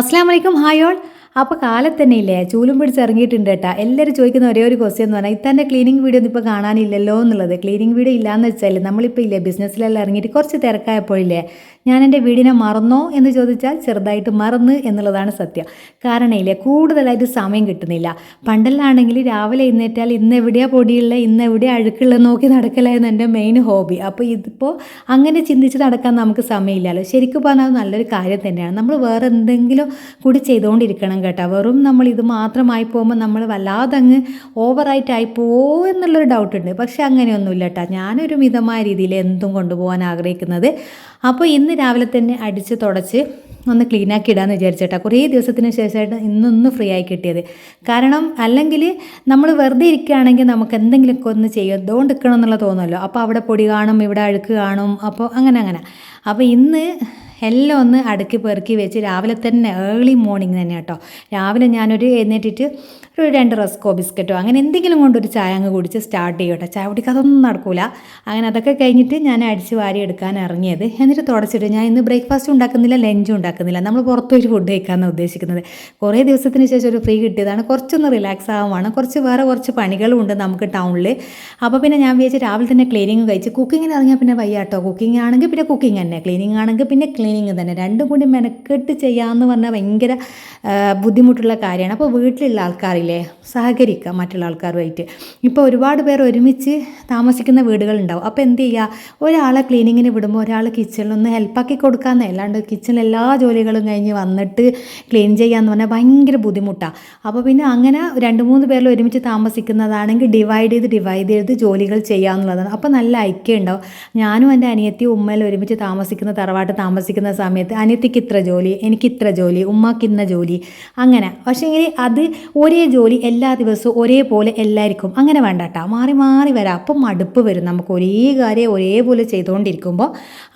അസ്സാം വലൈക്കും hi all. അപ്പോൾ കാലത്ത് തന്നെ ഇല്ലേ ചൂലും പിടിച്ച് ഇറങ്ങിയിട്ടുണ്ട് കേട്ടാ. എല്ലാവരും ചോദിക്കുന്ന ഒരേ ഒരു ക്വസ്റ്റ്യൻ എന്ന് പറഞ്ഞാൽ ഇത്തന്നെ ക്ലീനിങ് വീഡിയോ ഒന്നും ഇപ്പോൾ കാണാനില്ലല്ലോ എന്നുള്ളത്. ക്ലീനിങ് വീഡിയോ ഇല്ലയെന്ന് വെച്ചാൽ നമ്മളിപ്പോൾ ഇല്ലേ ബിസിനസ്സിലെല്ലാം ഇറങ്ങിയിട്ട് കുറച്ച് തിരക്കായപ്പോഴില്ലേ ഞാൻ എന്റെ വീടിനെ മറന്നോ എന്ന് ചോദിച്ചാൽ ചെറുതായിട്ട് മറന്ന് എന്നുള്ളതാണ് സത്യം. കാരണം ഇല്ലേ കൂടുതലായിട്ട് സമയം കിട്ടുന്നില്ല. പണ്ടെല്ലാണെങ്കിൽ രാവിലെ ഇന്നേറ്റാൽ ഇന്ന് എവിടെയാ പൊടിയുള്ള ഇന്ന് എവിടെയാ അഴുക്കുള്ള നോക്കി നടക്കലായിരുന്നു എന്റെ മെയിൻ ഹോബി അപ്പോൾ ഇതിപ്പോൾ അങ്ങനെ ചിന്തിച്ച് നടക്കാൻ നമുക്ക് സമയമില്ലല്ലോ. ശരിക്കും പറഞ്ഞാൽ നല്ലൊരു കാര്യം തന്നെയാണ്. നമ്മൾ വേറെ എന്തെങ്കിലും കൂടി ചെയ്തുകൊണ്ടിരിക്കണം കേട്ടോ. വെറും നമ്മൾ ഇത് മാത്രമായി പോകുമ്പോൾ നമ്മൾ വല്ലാതെ അങ്ങ് ഓവറായിട്ടായി പോവോ എന്നുള്ളൊരു ഡൗട്ട് ഉണ്ട്. പക്ഷേ അങ്ങനെയൊന്നുമില്ല കേട്ടോ. ഞാനൊരു മിതമായ രീതിയിൽ എന്തും കൊണ്ടുപോകാൻ ആഗ്രഹിക്കുന്നത്. അപ്പോൾ ഇന്ന് രാവിലെ തന്നെ അടിച്ച് തുടച്ച് ഒന്ന് ക്ലീൻ ആക്കി ഇടാമെന്ന് വിചാരിച്ചേട്ടാ കുറേ ദിവസത്തിന് ശേഷമായിട്ട് ഇന്നൊന്ന് ഫ്രീ ആയി കിട്ടിയത്. കാരണം അല്ലെങ്കിൽ നമ്മൾ വെറുതെ ഇരിക്കുകയാണെങ്കിൽ നമുക്ക് എന്തെങ്കിലുമൊക്കെ ഒന്ന് ചെയ്തുകൊണ്ട് നിൽക്കണം എന്നുള്ള തോന്നുമല്ലോ അപ്പോൾ അവിടെ പൊടി കാണും ഇവിടെ അഴുക്ക് കാണും അപ്പോൾ അങ്ങനെ അങ്ങനെ. അപ്പോൾ ഇന്ന് എല്ലാം ഒന്ന് അടുക്കി പെറുക്കി വെച്ച് രാവിലെ തന്നെ ഏർലി മോർണിംഗ് തന്നെ കേട്ടോ. രാവിലെ ഞാനൊരു എഴുന്നേറ്റിട്ട് ഒരു രണ്ട് റസ്കോ ബിസ്ക്കറ്റോ അങ്ങനെ എന്തെങ്കിലും കൊണ്ടൊരു ചായ അങ്ങ് കുടിച്ച് സ്റ്റാർട്ട് ചെയ്യും കേട്ടോ ചായ കുടിക്കാൻ അതൊന്നും നടക്കില്ല അങ്ങനെ അതൊക്കെ കഴിഞ്ഞിട്ട് ഞാൻ അടിച്ച് വാരി എടുക്കാൻ ഇറങ്ങിയത്. എന്നിട്ട് തുടച്ചിട്ട് ഞാൻ ഇന്ന് ബ്രേക്ക്ഫാസ്റ്റ് ഉണ്ടാക്കുന്നില്ല ലഞ്ചും ഉണ്ടാക്കുന്നില്ല. നമ്മൾ പുറത്തൊരു ഫുഡ് കഴിക്കാമെന്ന് ഉദ്ദേശിക്കുന്നത്. കുറേ ദിവസത്തിന് ശേഷം ഒരു ഫ്രീ കിട്ടിയതാണ്. കുറച്ചൊന്ന് റിലാക്സ് ആവുകയാണ് കുറച്ച് വേറെ കുറച്ച് പണികളും ഉണ്ട് നമുക്ക് ടൗണിൽ അപ്പോൾ പിന്നെ ഞാൻ വിചാരിച്ച് രാവിലെ തന്നെ ക്ലീനിങ് കഴിച്ച് കുക്കിങ്ങിന് ഇറങ്ങിയാൽ പിന്നെ വയ്യാട്ടോ. കുക്കിംഗ് ആണെങ്കിൽ പിന്നെ കുക്കിംഗ് തന്നെ. ക്ലീനിങ് ആണെങ്കിൽ പിന്നെ ക്ലീനിങ് തന്നെ. രണ്ടും കൂടി മെനക്കെട്ട് ചെയ്യാമെന്ന് പറഞ്ഞാൽ ഭയങ്കര ബുദ്ധിമുട്ടുള്ള കാര്യമാണ്. അപ്പോൾ വീട്ടിലുള്ള ആൾക്കാരില്ലേ സഹകരിക്കുക മറ്റുള്ള ആൾക്കാരുമായിട്ട്. ഇപ്പോൾ ഒരുപാട് പേർ ഒരുമിച്ച് താമസിക്കുന്ന വീടുകളുണ്ടാവും. അപ്പോൾ എന്ത് ചെയ്യുക ഒരാളെ ക്ലീനിങ്ങിന് വിടുമ്പോൾ ഒരാൾ കിച്ചണിലൊന്ന് ഹെൽപ്പാക്കി കൊടുക്കാമെന്നേ അല്ലാണ്ട് കിച്ചണിൽ എല്ലാ ജോലികളും കഴിഞ്ഞ് വന്നിട്ട് ക്ലീൻ ചെയ്യാമെന്ന് പറഞ്ഞാൽ ഭയങ്കര ബുദ്ധിമുട്ടാണ് അപ്പോൾ പിന്നെ അങ്ങനെ രണ്ട് മൂന്ന് പേരിൽ ഒരുമിച്ച് താമസിക്കുന്നതാണെങ്കിൽ ഡിവൈഡ് ചെയ്ത് ഡിവൈഡ് ചെയ്ത് ജോലികൾ ചെയ്യാമെന്നുള്ളതാണ് അപ്പോൾ നല്ല ഐക്യം ഉണ്ടാവും ഞാനും എന്റെ അനിയത്തി ഉമ്മയിൽ ഒരുമിച്ച് താമസിക്കുന്ന തറവാട്ട് താമസിക്കുന്ന സമയത്ത് അനിയത്തിക്ക് ഇത്ര ജോലി എനിക്ക് ഇത്ര ജോലി ഉമ്മാക്ക് ഇന്ന ജോലി അങ്ങനെ. പക്ഷേങ്കിൽ അത് ഒരേ ജോലി എല്ലാ ദിവസവും ഒരേപോലെ എല്ലാവർക്കും അങ്ങനെ വേണ്ട കേട്ടോ മാറി മാറി വരാം. അപ്പം മടുപ്പ് വരും. നമുക്ക് ഒരേ കാര്യം ഒരേപോലെ ചെയ്തുകൊണ്ടിരിക്കുമ്പോൾ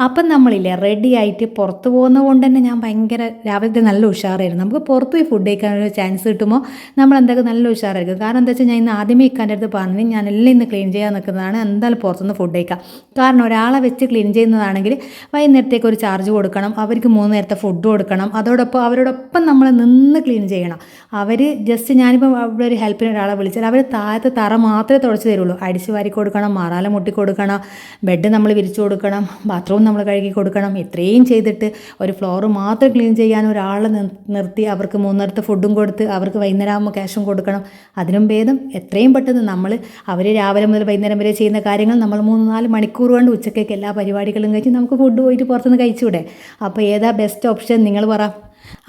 അപ്പം നമ്മളില്ലേ റെഡി ആയിട്ട് പുറത്ത് പോകുന്നത് കൊണ്ട് തന്നെ ഞാൻ ഭയങ്കര രാവിലത്തെ നല്ല ഉഷാറായിരുന്നു. നമുക്ക് പുറത്ത് പോയി ഫുഡ് കഴിക്കാനൊരു ചാൻസ് കിട്ടുമ്പോൾ നമ്മൾ എന്തൊക്കെ നല്ല ഉഷാറായിരിക്കും. കാരണം എന്താ വെച്ചാൽ ഞാൻ ഇന്ന് ആദ്യമേ ഇക്കാന്റെ അടുത്ത് പറഞ്ഞു ഞാൻ എല്ലാം ഇന്ന് ക്ലീൻ ചെയ്യാൻ നിൽക്കുന്നതാണ്. എന്തായാലും പുറത്തുനിന്ന് ഫുഡ് കഴിക്കാം. കാരണം ഒരാളെ വെച്ച് ക്ലീൻ ചെയ്യുന്നതാണെങ്കിൽ വൈകുന്നേരത്തേക്ക് ഒരു ചാർജ് കൊടുക്കണം. അവർക്ക് മൂന്ന് നേരത്തെ ഫുഡ് കൊടുക്കണം. അതോടൊപ്പം അവരോടൊപ്പം നമ്മൾ നിന്ന് ക്ലീൻ ചെയ്യണം. അവർ ജസ്റ്റ് ഞാനിപ്പോൾ അവിടെ ഒരു ഹെൽപ്പിന് ഒരാളെ വിളിച്ചാൽ അവർ താഴത്തെ തറ മാത്രമേ തുടച്ച് തരുള്ളൂ. അടിച്ച് വാരി കൊടുക്കണം മാറാല മുട്ടി കൊടുക്കണം ബെഡ് നമ്മൾ വിരിച്ചു കൊടുക്കണം ബാത്റൂം നമ്മൾ കഴുകി കൊടുക്കണം. ഇത്രയും ചെയ്തിട്ട് ഒരു ഫ്ലോർ മാത്രം ക്ലീൻ ചെയ്യാൻ ഒരാളെ നിർത്തി അവർക്ക് മൂന്നിടത്ത് ഫുഡും കൊടുത്ത് അവർക്ക് വൈകുന്നേരം ആകുമ്പോൾ ക്യാഷും കൊടുക്കണം. അതിനും ഭേദം എത്രയും പെട്ടെന്ന് നമ്മൾ അവർ രാവിലെ മുതൽ വൈകുന്നേരം വരെ ചെയ്യുന്ന കാര്യങ്ങൾ നമ്മൾ മൂന്ന് നാല് മണിക്കൂർ കൊണ്ട് ഉച്ചക്കേക്ക് എല്ലാ പരിപാടികളും കഴിച്ച് നമുക്ക് ഫുഡ് പോയിട്ട് പുറത്തുനിന്ന് കഴിച്ചുകൂടെ അപ്പോൾ ഏതാ ബെസ്റ്റ് ഓപ്ഷൻ നിങ്ങൾ പറ.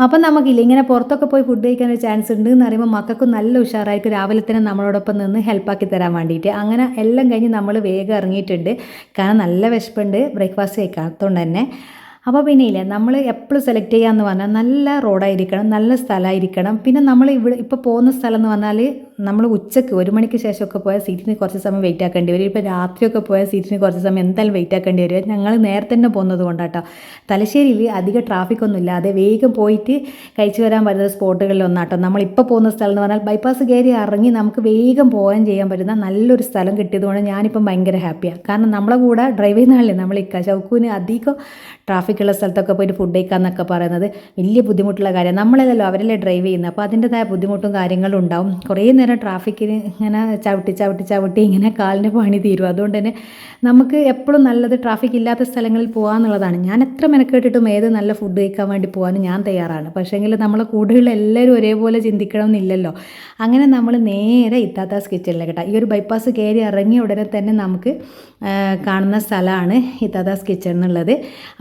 അപ്പം നമുക്കില്ല ഇങ്ങനെ പുറത്തൊക്കെ പോയി ഫുഡ് കഴിക്കാൻ ഒരു ചാൻസ് ഉണ്ട് എന്ന് പറയുമ്പോൾ മക്കൾക്ക് നല്ല ഉഷാറായിരിക്കും. രാവിലെ തന്നെ നമ്മളോടൊപ്പം നിന്ന് ഹെൽപ്പാക്കി തരാൻ വേണ്ടിയിട്ട്. അങ്ങനെ എല്ലാം കഴിഞ്ഞ് നമ്മൾ വേഗം ഇറങ്ങിയിട്ടുണ്ട്. കാരണം നല്ല വിശപ്പുണ്ട്. ബ്രേക്ക്ഫാസ്റ്റ് കഴിക്കാത്തതുകൊണ്ട് തന്നെ. അപ്പോൾ പിന്നെ ഇല്ല നമ്മൾ എപ്പോഴും സെലക്ട് ചെയ്യാമെന്ന് പറഞ്ഞാൽ നല്ല റോഡായിരിക്കണം നല്ല സ്ഥലമായിരിക്കണം. പിന്നെ നമ്മൾ ഇവിടെ ഇപ്പോൾ പോകുന്ന സ്ഥലം എന്ന് പറഞ്ഞാൽ നമ്മൾ ഉച്ചയ്ക്ക് ഒരു മണിക്ക് ശേഷമൊക്കെ പോയാൽ സീറ്റിന് കുറച്ച് സമയം വെയിറ്റ് ആക്കേണ്ടി വരും. ഇപ്പോൾ രാത്രിയൊക്കെ പോയാൽ സീറ്റിന് കുറച്ച് സമയം എന്തായാലും വെയിറ്റ് ആക്കേണ്ടി വരും. ഞങ്ങൾ നേരത്തെ തന്നെ പോകുന്നത് കൊണ്ടാട്ടോ. തലശ്ശേരിയിൽ അധികം ട്രാഫിക് ഒന്നും ഇല്ലാതെ വേഗം പോയിട്ട് കഴിച്ചു വരാൻ പറ്റുന്ന സ്പോട്ടുകളിൽ ഒന്നാട്ടോ. നമ്മളിപ്പോൾ പോകുന്ന സ്ഥലം എന്ന് പറഞ്ഞാൽ ബൈപ്പാസ് കയറി ഇറങ്ങി നമുക്ക് വേഗം പോകാൻ ചെയ്യാൻ പറ്റുന്ന നല്ലൊരു സ്ഥലം കിട്ടിയതുകൊണ്ട് ഞാനിപ്പം ഭയങ്കര ഹാപ്പിയാണ് കാരണം നമ്മളെ കൂടെ ഡ്രൈവ് ചെയ്യുന്ന ആളില്ലേ നമ്മൾ ഇക്ക. ചൗക്കൂന് അധികം ട്രാഫിക്കുള്ള സ്ഥലത്തൊക്കെ പോയിട്ട് ഫുഡ് കഴിക്കാമെന്നൊക്കെ പറയുന്നത് വലിയ ബുദ്ധിമുട്ടുള്ള കാര്യമാണ്. നമ്മളല്ലല്ലോ അവരല്ലേ ഡ്രൈവ് ചെയ്യുന്നത്. അപ്പോൾ അതിന്റെതായ ബുദ്ധിമുട്ടും കാര്യങ്ങളും ഉണ്ടാവും. കുറേ നേരം ട്രാഫിക്കിന് ഇങ്ങനെ ചവിട്ടി ചവിട്ടി ചവിട്ടി ഇങ്ങനെ കാലിന്റെ പണി തീരും. അതുകൊണ്ട് തന്നെ നമുക്ക് എപ്പോഴും നല്ലത് ട്രാഫിക് ഇല്ലാത്ത സ്ഥലങ്ങളിൽ പോകാമെന്നുള്ളതാണ് ഞാൻ എത്ര മെനക്കെട്ടിട്ടും ഏത് നല്ല ഫുഡ് കഴിക്കാൻ വേണ്ടി പോകാനും ഞാൻ തയ്യാറാണ്. പക്ഷേങ്കിൽ നമ്മളെ കൂടെയുള്ള എല്ലാവരും ഒരേപോലെ ചിന്തിക്കണമെന്നില്ലല്ലോ. അങ്ങനെ നമ്മൾ നേരെ ഇത്താത്താസ് കിച്ചണിലേക്ക് ഈ ഒരു ബൈപ്പാസ് കയറി ഇറങ്ങിയ ഉടനെ തന്നെ നമുക്ക് കാണുന്ന സ്ഥലമാണ് ഇത്താത്താസ് കിച്ചൺ എന്നുള്ളത്.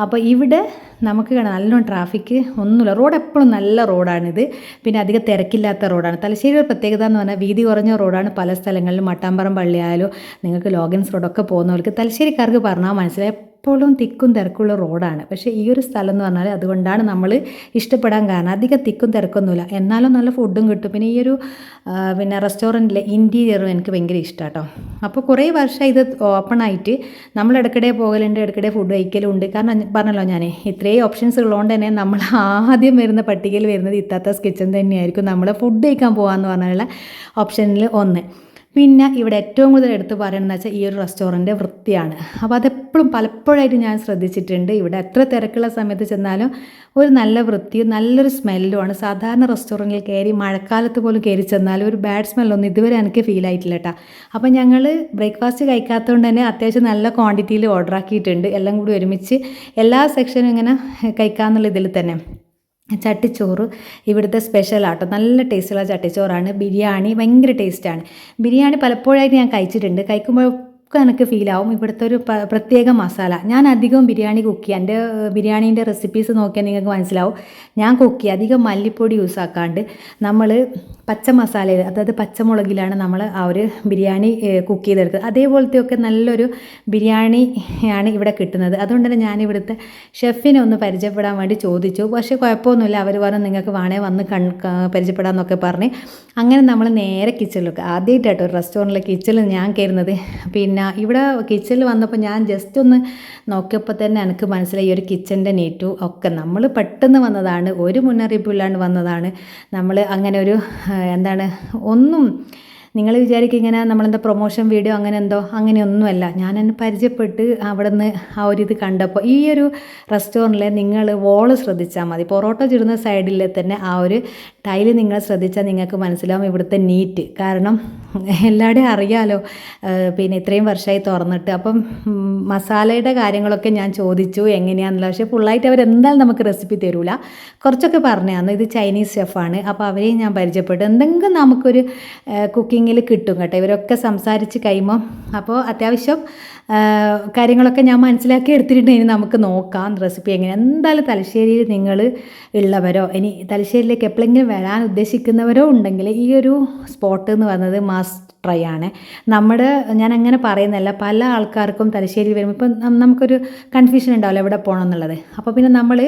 അപ്പോൾ ഇവിടെ നമുക്ക് കാണാം നല്ലോണം ട്രാഫിക്ക് ഒന്നുമില്ല. റോഡ് എപ്പോഴും നല്ല റോഡാണിത്. പിന്നെ അധികം തിരക്കില്ലാത്ത റോഡാണ്. തലശ്ശേരി ഒരു പ്രത്യേകത എന്ന് പറഞ്ഞാൽ വീതി കുറഞ്ഞ റോഡാണ് പല സ്ഥലങ്ങളിലും മട്ടാമ്പറം പള്ളിയായാലും നിങ്ങൾക്ക് ലോഗൻസ് റോഡൊക്കെ പോകുന്നവർക്ക് തലശ്ശേരിക്കാർക്ക് പറഞ്ഞാൽ മനസ്സിലായി. എപ്പോഴും തിക്കും തിരക്കുള്ള റോഡാണ്. പക്ഷേ ഈ ഒരു സ്ഥലം എന്ന് പറഞ്ഞാൽ അതുകൊണ്ടാണ് നമ്മൾ ഇഷ്ടപ്പെടാൻ കാരണം. അധികം തിക്കും തിരക്കൊന്നുമില്ല. എന്നാലും നല്ല ഫുഡും കിട്ടും. പിന്നെ ഈ ഒരു പിന്നെ റെസ്റ്റോറന്റിലെ ഇന്റീരിയറും എനിക്ക് ഭയങ്കര ഇഷ്ടമാണ് കേട്ടോ അപ്പോൾ കുറേ വർഷം ഇത് ഓപ്പൺ ആയിട്ട് നമ്മൾ ഇടയ്ക്കിടെ പോകലുണ്ട് ഇടയ്ക്കിടെ ഫുഡ് കഴിക്കലും ഉണ്ട് കാരണം പറഞ്ഞല്ലോ ഞാൻ ഇത്രയും ഓപ്ഷൻസ് ഉള്ളതുകൊണ്ട് തന്നെ നമ്മൾ ആദ്യം വരുന്ന പട്ടികയിൽ വരുന്നത് ഇത്താത്ത കിച്ചൺ തന്നെയായിരിക്കും നമ്മൾ ഫുഡ് കഴിക്കാൻ പോകാമെന്ന് പറഞ്ഞുള്ള ഓപ്ഷനിൽ ഒന്ന്. പിന്നെ ഇവിടെ ഏറ്റവും കൂടുതൽ എടുത്ത് പറയണമെന്ന് വെച്ചാൽ ഈ ഒരു റെസ്റ്റോറന്റ് വൃത്തിയാണ്. അപ്പോൾ അതെപ്പോഴും പലപ്പോഴായിട്ട് ഞാൻ ശ്രദ്ധിച്ചിട്ടുണ്ട്. ഇവിടെ എത്ര തിരക്കുള്ള സമയത്ത് ചെന്നാലും ഒരു നല്ല വൃത്തിയും നല്ലൊരു സ്മെല്ലുമാണ് സാധാരണ റെസ്റ്റോറന്റിൽ കയറി മഴക്കാലത്ത് പോലും കയറി ചെന്നാലും ഒരു ബാഡ് സ്മെല്ലൊന്നും ഇതുവരെ എനിക്ക് ഫീൽ ആയിട്ടില്ല കേട്ടോ അപ്പോൾ ഞങ്ങൾ ബ്രേക്ക്ഫാസ്റ്റ് കഴിക്കാത്തതുകൊണ്ട് തന്നെ അത്യാവശ്യം നല്ല ക്വാണ്ടിറ്റിയിൽ ഓർഡർ ആക്കിയിട്ടുണ്ട്. എല്ലാം കൂടി ഒരുമിച്ച് എല്ലാ സെക്ഷനും ഇങ്ങനെ കഴിക്കാമെന്നുള്ള ഇതിൽ തന്നെ. ചട്ടിച്ചോറ് ഇവിടുത്തെ സ്പെഷ്യൽ ആട്ടോ. നല്ല ടേസ്റ്റുള്ള ചട്ടിച്ചോറാണ്. ബിരിയാണി ഭയങ്കര ടേസ്റ്റാണ് ബിരിയാണി പലപ്പോഴായിട്ട് ഞാൻ കഴിച്ചിട്ടുണ്ട്. കഴിക്കുമ്പോൾ ഫീൽ ആവും. ഇവിടുത്തെ ഒരു പ്രത്യേക മസാല ഞാൻ അധികം ബിരിയാണി കുക്ക് ചെയ്യാം. എന്റെ ബിരിയാണീന്റെ റെസിപ്പീസ് നോക്കിയാൽ നിങ്ങൾക്ക് മനസ്സിലാവും. ഞാൻ കുക്ക് ചെയ്യുക അധികം മല്ലിപ്പൊടി യൂസ് ആക്കാണ്ട് നമ്മൾ പച്ച മസാല അതായത് പച്ചമുളകിലാണ് നമ്മൾ ആ ഒരു ബിരിയാണി കുക്ക് ചെയ്തെടുക്കുന്നത്. അതേപോലത്തെയൊക്കെ നല്ലൊരു ബിരിയാണി ആണ് ഇവിടെ കിട്ടുന്നത്. അതുകൊണ്ട് തന്നെ ഞാൻ ഇവിടുത്തെ ഷെഫിനെ ഒന്ന് പരിചയപ്പെടാൻ വേണ്ടി ചോദിച്ചു. പക്ഷേ കുഴപ്പമൊന്നുമില്ല. അവർ പറഞ്ഞു നിങ്ങൾക്ക് വേണേ വന്ന് കൺ പരിചയപ്പെടാമെന്നൊക്കെ പറഞ്ഞ്. അങ്ങനെ നമ്മൾ നേരെ കിച്ചണിലൊക്കെ ഒരു റെസ്റ്റോറന്റിലെ കിച്ചണിൽ ഞാൻ കയറുന്നത്. പിന്നെ ഇവിടെ കിച്ചണിൽ വന്നപ്പോൾ ഞാൻ ജസ്റ്റ് ഒന്ന് നോക്കിയപ്പോൾ തന്നെ എനിക്ക് മനസ്സിലായി ഒരു കിച്ചന്റെ നീറ്റു ഒക്കെ. നമ്മൾ പെട്ടെന്ന് വന്നതാണ് ഒരു മുന്നറിയിപ്പും ഇല്ലാണ്ട് വന്നതാണ്. നമ്മൾ അങ്ങനെ ഒരു എന്താണ് ഒന്നും നിങ്ങൾ വിചാരിക്കും ഇങ്ങനെ നമ്മളെന്താ പ്രൊമോഷൻ വീഡിയോ അങ്ങനെ എന്തോ അങ്ങനെയൊന്നുമല്ല ഞാൻ എന്നെ പരിചയപ്പെട്ട് അവിടെ നിന്ന് ആ ഒരു ഇത് കണ്ടപ്പോൾ ഈ ഒരു റെസ്റ്റോറന്റിൽ നിങ്ങൾ വോൾ ശ്രദ്ധിച്ചാൽ മതി. പൊറോട്ട ചുടുന്ന സൈഡിൽ തന്നെ ആ ഒരു ടൈൽ നിങ്ങൾ ശ്രദ്ധിച്ചാൽ നിങ്ങൾക്ക് മനസ്സിലാവും ഇവിടുത്തെ നീറ്റ് കാരണം എല്ലാവരുടെയും അറിയാലോ. പിന്നെ ഇത്രയും വർഷമായി തുറന്നിട്ട്. അപ്പം മസാലയുടെ കാര്യങ്ങളൊക്കെ ഞാൻ ചോദിച്ചു എങ്ങനെയാണെന്നുള്ള പക്ഷേ ഫുള്ളായിട്ട് അവരെന്തായാലും നമുക്ക് റെസിപ്പി തരൂല. കുറച്ചൊക്കെ പറഞ്ഞു ഇത് ചൈനീസ് ഷെഫാണ് അപ്പോൾ അവരെയും ഞാൻ പരിചയപ്പെട്ടു. എന്തെങ്കിലും നമുക്കൊരു കുക്കിങ്ങിൽ കിട്ടും കേട്ടോ. ഇവരൊക്കെ സംസാരിച്ച് കഴിയുമ്പം. അപ്പോൾ അത്യാവശ്യം കാര്യങ്ങളൊക്കെ ഞാൻ മനസ്സിലാക്കി എടുത്തിട്ടുണ്ട്. ഇനി നമുക്ക് നോക്കാം റെസിപ്പി എങ്ങനെ. എന്തായാലും തലശ്ശേരിയിൽ നിങ്ങൾ ഉള്ളവരോ ഇനി തലശ്ശേരിയിലേക്ക് എപ്പോഴെങ്കിലും വരാൻ ഉദ്ദേശിക്കുന്നവരോ ഉണ്ടെങ്കിൽ ഈ ഒരു സ്പോട്ട് എന്ന് പറയുന്നത് മാസ് ട്രൈ ആണ്. നമ്മുടെ ഞാൻ അങ്ങനെ പറയുന്നല്ല പല ആൾക്കാർക്കും തലശ്ശേരി വരുമ്പോൾ ഇപ്പം നമുക്കൊരു കൺഫ്യൂഷൻ ഉണ്ടാവില്ല എവിടെ പോകണം എന്നുള്ളത് അപ്പോൾ പിന്നെ നമ്മൾ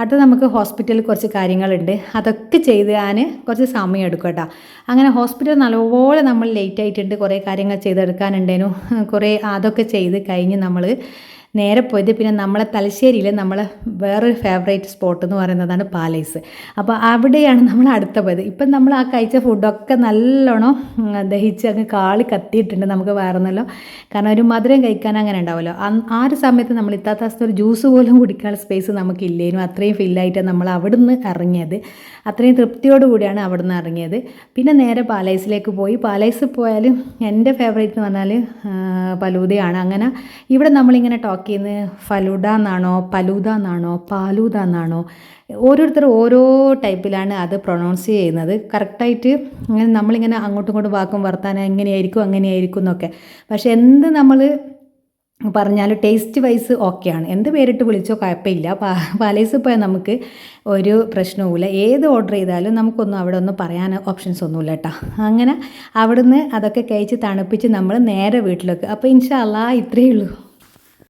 അടുത്ത് നമുക്ക് ഹോസ്പിറ്റലിൽ കുറച്ച് കാര്യങ്ങളുണ്ട്. അതൊക്കെ ചെയ്താൻ കുറച്ച് സമയം എടുക്കും കേട്ടോ. അങ്ങനെ ഹോസ്പിറ്റൽ നല്ലപോലെ നമ്മൾ ലേറ്റ് ആയിട്ടുണ്ട്. കുറേ കാര്യങ്ങൾ ചെയ്തെടുക്കാനുണ്ടേനു. കുറേ അതൊക്കെ ചെയ്ത് കഴിഞ്ഞ് നമ്മൾ നേരെ പോയത് പിന്നെ നമ്മളെ തലശ്ശേരിയിൽ നമ്മളെ വേറൊരു ഫേവറേറ്റ് സ്പോട്ട് എന്ന് പറയുന്നതാണ് പാലേസ്. അപ്പോൾ അവിടെയാണ് നമ്മൾ അടുത്ത പോയത്. ഇപ്പം നമ്മൾ ആ കഴിച്ച ഫുഡൊക്കെ നല്ലോണം ദഹിച്ച് അങ്ങ് കാളി കത്തിയിട്ടുണ്ട് നമുക്ക് വേറൊന്നല്ലോ. കാരണം ഒരു മധുരം കഴിക്കാൻ അങ്ങനെ ഉണ്ടാവുമല്ലോ. ആ ഒരു സമയത്ത് നമ്മൾ ഇത്താത്ത ഒരു ജ്യൂസ് പോലും കുടിക്കാനുള്ള സ്പേസ് നമുക്കില്ലേനു. അത്രയും ഫില്ലായിട്ട് നമ്മൾ അവിടുന്ന് ഇറങ്ങിയത്. അത്രയും തൃപ്തിയോട് കൂടിയാണ് അവിടുന്ന് ഇറങ്ങിയത്. പിന്നെ നേരെ പാലൈസിലേക്ക് പോയി. പാലൈസ് പോയാലും എന്റെ ഫേവറേറ്റ് എന്ന് പറഞ്ഞാൽ പലൂതയാണ് അങ്ങനെ ഇവിടെ നമ്മളിങ്ങനെ ടോക്ക് ചെയ്യുന്നത് ഫലുഡ എന്നാണോ പലൂദ എന്നാണോ പാലൂദ എന്നാണോ ഓരോരുത്തർ ഓരോ ടൈപ്പിലാണ് അത് പ്രൊണൗൺസ് ചെയ്യുന്നത്. കറക്റ്റായിട്ട് ഇങ്ങനെ നമ്മളിങ്ങനെ അങ്ങോട്ടും ഇങ്ങോട്ടും വാക്കും വർത്താനം എങ്ങനെയായിരിക്കും അങ്ങനെയായിരിക്കും എന്നൊക്കെ. പക്ഷെ എന്ത് നമ്മൾ പറഞ്ഞാൽ ടേസ്റ്റ് വൈസ് ഓക്കെയാണ് എന്ത് പേരിട്ട് വിളിച്ചോ കുഴപ്പമില്ല. പാലേസിൽ പാലേസ് പോയാൽ നമുക്ക് ഒരു പ്രശ്നവുമില്ല. ഏത് ഓർഡർ ചെയ്താലും നമുക്കൊന്നും അവിടെ ഒന്നും പറയാൻ ഓപ്ഷൻസ് ഒന്നുമില്ല കേട്ടോ. അങ്ങനെ അവിടുന്ന് അതൊക്കെ കഴിച്ച് തണുപ്പിച്ച് നമ്മൾ നേരെ വീട്ടിലേക്ക്. അപ്പോൾ ഇൻഷാ അല്ലാ ഇത്രയേ ഉള്ളൂ.